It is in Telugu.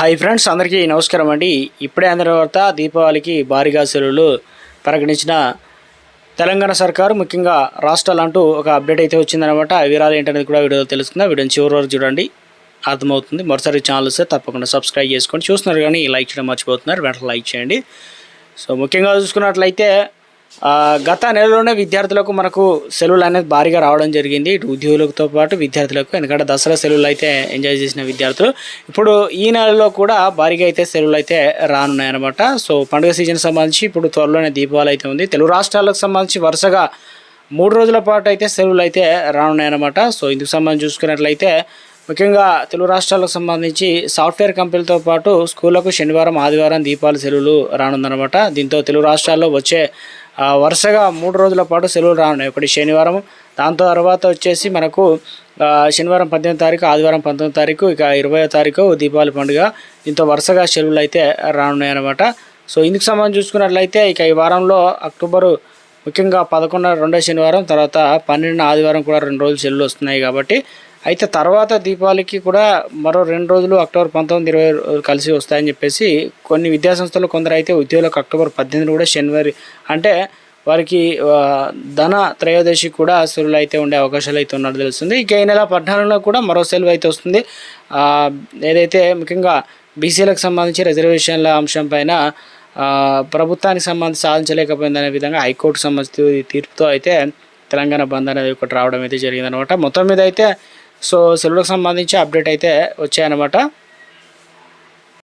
హాయ్ ఫ్రెండ్స్ అందరికీ నమస్కారం అండి. ఇప్పుడే అందిన వార్త దీపావళికి భారీగా సెలవులు ప్రకటించిన తెలంగాణ సర్కారు ముఖ్యంగా రాష్ట్రాలు అంటూ ఒక అప్డేట్ అయితే వచ్చిందనమాట వివరాలు ఏంటనేది కూడా వీడియోలో తెలుసుకుందాం. వీడియోని చివరి వరకు చూడండి. అర్థమవుతుంది. మరోసారి ఛానల్ వస్తే తప్పకుండా సబ్స్క్రైబ్ చేసుకోండి చూస్తున్నారు కానీ లైక్ చేయడం మర్చిపోతున్నారు. వెంటనే లైక్ చేయండి. సో ముఖ్యంగా చూసుకున్నట్లయితే గత నెలలోనే విద్యార్థులకు మనకు సెలవులు అనేది భారీగా రావడం జరిగింది. ఇటు ఉద్యోగులతో పాటు విద్యార్థులకు ఎందుకంటే దసరా సెలవులు అయితే ఎంజాయ్ చేసిన విద్యార్థులు. ఇప్పుడు ఈ నెలలో కూడా భారీగా అయితే సెలవులు అయితే రానున్నాయన్నమాట. సో పండుగ సీజన్ సంబంధించి ఇప్పుడు త్వరలోనే దీపావళి అయితే ఉంది. తెలుగు రాష్ట్రాలకు సంబంధించి వరుసగా మూడు రోజుల పాటు అయితే సెలవులు అయితే రానున్నాయన్నమాట. సో ఇందుకు సంబంధించి చూసుకున్నట్లయితే ముఖ్యంగా తెలుగు రాష్ట్రాలకు సంబంధించి సాఫ్ట్వేర్ కంపెనీలతో పాటు స్కూళ్ళకు శనివారం ఆదివారం దీపావళి సెలవులు రానుందనమాట దీంతో తెలుగు రాష్ట్రాల్లో వచ్చే వరుసగా మూడు రోజుల పాటు సెలవులు రానున్నాయి. ఒకటి శనివారం దాంతో తర్వాత వచ్చేసి మనకు శనివారం పద్దెనిమిది తారీఖు ఆదివారం పంతొమ్మిది తారీఖు ఇక ఇరవై తారీఖు దీపావళి పండుగ. దీంతో వరుసగా సెలవులు అయితే రానున్నాయి అనమాట సో ఇందుకు సంబంధించి చూసుకున్నట్లయితే ఇక ఈ వారంలో అక్టోబరు ముఖ్యంగా పదకొండు రెండో శనివారం తర్వాత పన్నెండు ఆదివారం కూడా రెండు రోజులు సెలవులు వస్తున్నాయి కాబట్టి అయితే తర్వాత దీపావళికి కూడా మరో రెండు రోజులు అక్టోబర్ పంతొమ్మిది ఇరవై కలిసి వస్తాయని చెప్పేసి కొన్ని విద్యాసంస్థలు కొందరు అయితే ఉద్యోగులకు అక్టోబర్ పద్దెనిమిది కూడా శనివారి అంటే వారికి ధన త్రయోదశి కూడా సెలవులు అయితే ఉండే అవకాశాలు అయితే ఉన్నట్టు తెలుస్తుంది. ఇక ఈ నెల పద్నాలుగులో కూడా మరో సెలవు అయితే వస్తుంది. ఏదైతే ముఖ్యంగా బీసీలకు సంబంధించి రిజర్వేషన్ల అంశం పైన ప్రభుత్వానికి సంబంధించి సాధించలేకపోయిందనే విధంగా హైకోర్టు సంబంధించి తీర్పుతో అయితే తెలంగాణ బంద్ అనేది ఒకటి రావడం అయితే జరిగిందనమాట మొత్తం మీద అయితే సో సెలవులకు సంబంధించి అప్డేట్ అయితే వచ్చాయన్నమాట.